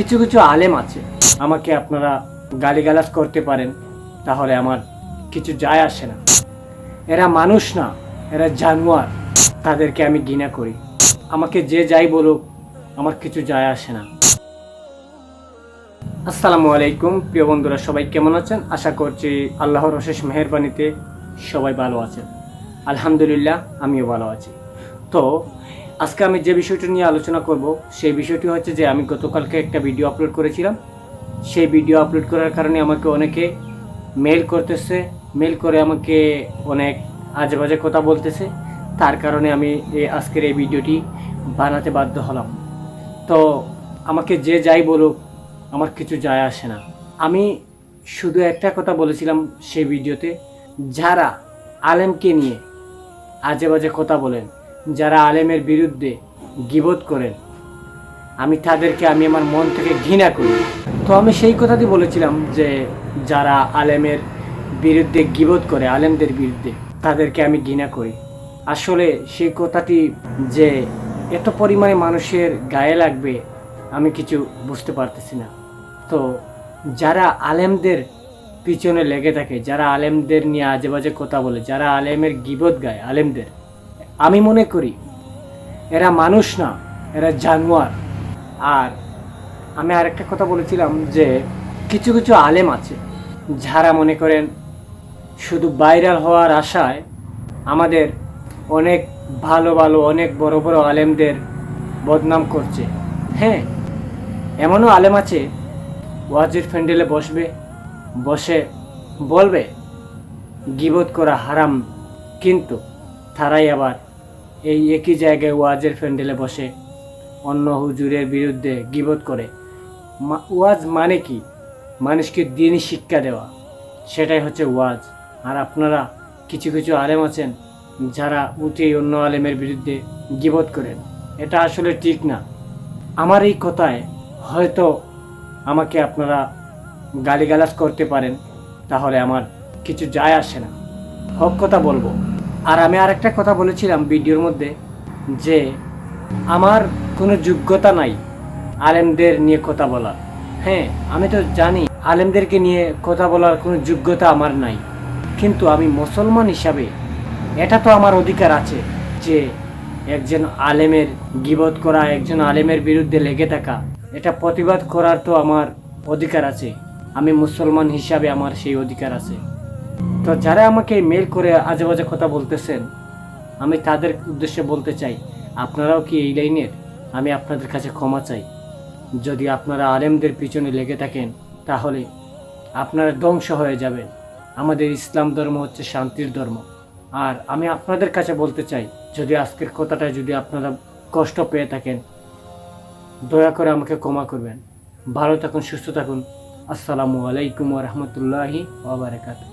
কিছু কিছু আলেম আছে। আমাকে আপনারা গালিগালাজ করতে পারেন, তাহলে আমার কিছু যায় আসে না। এরা মানুষ না, এরা জানোয়ার, তাদেরকে আমি ঘৃণা করি। আমাকে যে যাই বলুক, আমার কিছু যায় আসে না। আসসালামু আলাইকুম, প্রিয় বন্ধুরা, সবাই কেমন আছেন? আশা করছি আল্লাহর অশেষ মেহরবানিতে সবাই ভালো আছেন। আলহামদুলিল্লাহ, আমিও ভালো আছি। তো আজকে আমি যে বিষয়টি নিয়ে আলোচনা করব, সেই বিষয়টি হচ্ছে যে আমি গতকালকে একটা ভিডিও আপলোড করেছিলাম। সেই ভিডিও আপলোড করার কারণে আমাকে অনেকে মেল করতেছে, মেল করে আমাকে অনেক আজে বাজে কথা বলতেছে। তার কারণে আমি আজকের এই ভিডিওটি বানাতে বাধ্য হলাম। তো আমাকে যে যাই বলুক, আমার কিছু যায় আসে না। আমি শুধু একটা কথা বলেছিলাম সেই ভিডিওতে, যারা আলেমকে নিয়ে আজে বাজে কথা বলেন যারা আলেমের বিরুদ্ধে গিবোধ করেন, আমি তাদেরকে, আমি আমার মন থেকে ঘৃণা করি। তো আমি সেই কথাটি বলেছিলাম যে যারা আলেমের বিরুদ্ধে গিবোধ করে, আলেমদের বিরুদ্ধে, তাদেরকে আমি ঘৃণা করি। আসলে সেই কথাটি যে এত পরিমাণে মানুষের গায়ে লাগবে, আমি কিছু বুঝতে পারতেছি না। তো যারা আলেমদের পিছনে লেগে থাকে, যারা আলেমদের নিয়ে আজে বাজে কথা বলে, যারা আলেমের গিবত গায়, আলেমদের আমি মনে করি, এরা মানুষ না, এরা জানোয়ার। আর আমি আরেকটা কথা বলেছিলাম যে, কিছু কিছু আলেম আছে, যারা মনে করেন শুধু ভাইরাল হওয়ার আশায় আমাদের অনেক ভালো ভালো, অনেক বড় বড় আলেমদের বদনাম করছে। হ্যাঁ এমনও আলেম আছে, ওয়াজির ফ্যান্ডেলে বসবে, বসে বলবে, গিবত করা হারাম, কিন্তু তারাই আবার এই একই জায়গায় ওয়াজের ফ্যান্ডেলে বসে অন্য হুজুরের বিরুদ্ধে গিবত করে। ওয়াজ মানে কি? মানুষকে দিনই শিক্ষা দেওয়া। সেটাই হচ্ছে ওয়াজ। আর আপনারা কিছু কিছু আলেম আছেন যারা উঠে অন্য আলেমের বিরুদ্ধে গিবত করেন। এটা আসলে ঠিক না। আমার এই কথায় হয়তো আমাকে আপনারা গালিগালাজ করতে পারেন, তাহলে আমার কিছু যায় আসে না। হক কথা বলব। আর আমি আরেকটা কথা বলেছিলাম ভিডিওর মধ্যে, যে আমার কোনো যোগ্যতা নাই আলেমদের নিয়ে কথা বলার। হ্যাঁ আমি তো জানি আলেমদেরকে নিয়ে কথা বলার কোনো যোগ্যতা আমার নাই। কিন্তু আমি মুসলমান হিসাবে, এটা তো আমার অধিকার আছে যে একজন আলেমের গিবত করা, একজন আলেমের বিরুদ্ধে লেগে থাকা, এটা প্রতিবাদ করার তো আমার অধিকার আছে। আমি মুসলমান হিসাবে আমার সেই অধিকার আছে। তো যারা আমাকে মেল করে আজে বাজে কথা বলতেছেন, আমি তাদের উদ্দেশ্যে বলতে চাই, আপনারাও কি এই লাইনের? আমি আপনাদের কাছে ক্ষমা চাই। যদি আপনারা আলেমদের পিছনে লেগে থাকেন, তাহলে আপনারা ধ্বংস হয়ে যাবেন। আমাদের ইসলাম ধর্ম হচ্ছে শান্তির ধর্ম। আর আমি আপনাদের কাছে বলতে চাই, যদি আজকের কথাটা যদি আপনারা কষ্ট পেয়ে থাকেন, দয়া করে আমাকে ক্ষমা করবেন। ভালো থাকুন, সুস্থ থাকুন। আসসালামু আলাইকুম রহমতুল্লাহি ওবরাকাতুহ